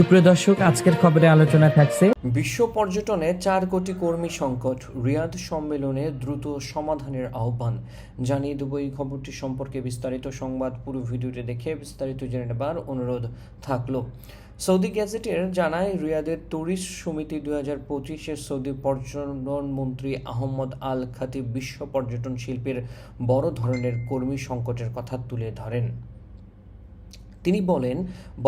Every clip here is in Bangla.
সুপ্রিয় দর্শক, আজকের খবরে আলোচনা থাকছে। বিশ্ব পর্যটনে চার কোটি কর্মী সংকট, রিয়াদ সম্মেলনে দ্রুত সমাধানের আহ্বান। জানিয়ে দেব এই খবরটি সম্পর্কে বিস্তারিত সংবাদ। পুরো ভিডিওটি দেখে বিস্তারিত জেনে নেবার অনুরোধ থাকল। সৌদি গ্যাজেটের জানায়, রিয়াদের ট্যুরিস্ট সমিতি দুই হাজার পঁচিশের সৌদি পর্যটন মন্ত্রী আহমদ আল খাতিব বিশ্ব পর্যটন শিল্পের বড় ধরনের কর্মী সংকটের কথা তুলে ধরেন। তিনি বলেন,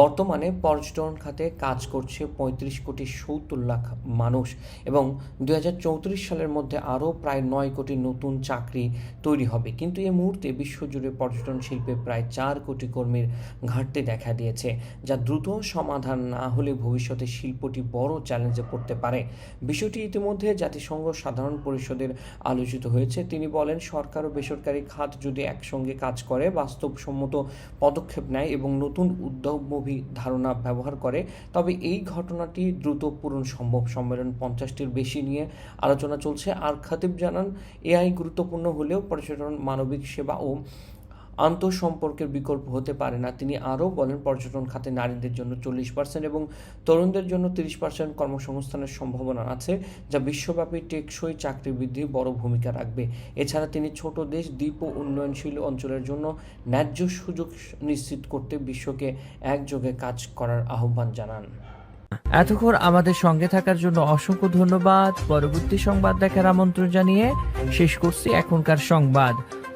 বর্তমানে পর্যটন খাতে কাজ করছে পঁয়ত্রিশ কোটি সত্তর লাখ মানুষ এবং দু হাজার চৌত্রিশ সালের মধ্যে আরও প্রায় নয় কোটি নতুন চাকরি তৈরি হবে। কিন্তু এই মুহূর্তে বিশ্বজুড়ে পর্যটন শিল্পে প্রায় চার কোটি কর্মীর ঘাটতি দেখা দিয়েছে, যা দ্রুত সমাধান না হলে ভবিষ্যতে শিল্পটি বড় চ্যালেঞ্জে পড়তে পারে। বিষয়টি ইতিমধ্যে জাতিসংঘ সাধারণ পরিষদের আলোচিত হয়েছে। তিনি বলেন, সরকার ও বেসরকারি খাত যদি একসঙ্গে কাজ করে, বাস্তবসম্মত পদক্ষেপ নেয় এবং নতুন উদ্যমী ধারণা ব্যবহার করে। তবে এই ঘটনাটি দ্রুত পূরণ সম্ভব। সম্মেলন পঞ্চাশটির বেশি নিয়ে আলোচনা চলছে। আর খাতিব জানান এআই গুরুত্বপূর্ণ হলেও পর্যটন, মানবিক সেবা ও আন্তঃসম্পর্কের বিকল্প হতে পারে না। তিনি আরও বলেন, পর্যটন খাতে নারীদের জন্য চল্লিশ পার্সেন্ট এবং তরুণদের জন্য তিরিশ পার্সেন্ট কর্মসংস্থানের সম্ভাবনা আছে, যা বিশ্বব্যাপী টেকসই চাকরি বৃদ্ধি বড় ভূমিকা রাখবে। এছাড়া তিনি ছোট দেশ, দ্বীপ ও উন্নয়নশীল অঞ্চলের জন্য ন্যায্য সুযোগ নিশ্চিত করতে বিশ্বকে একযোগে কাজ করার আহ্বান জানান। এতক্ষণ আমাদের সঙ্গে থাকার জন্য অসংখ্য ধন্যবাদ। পরবর্তী সংবাদ দেখার আমন্ত্রণ জানিয়ে শেষ করছি এখনকার সংবাদ।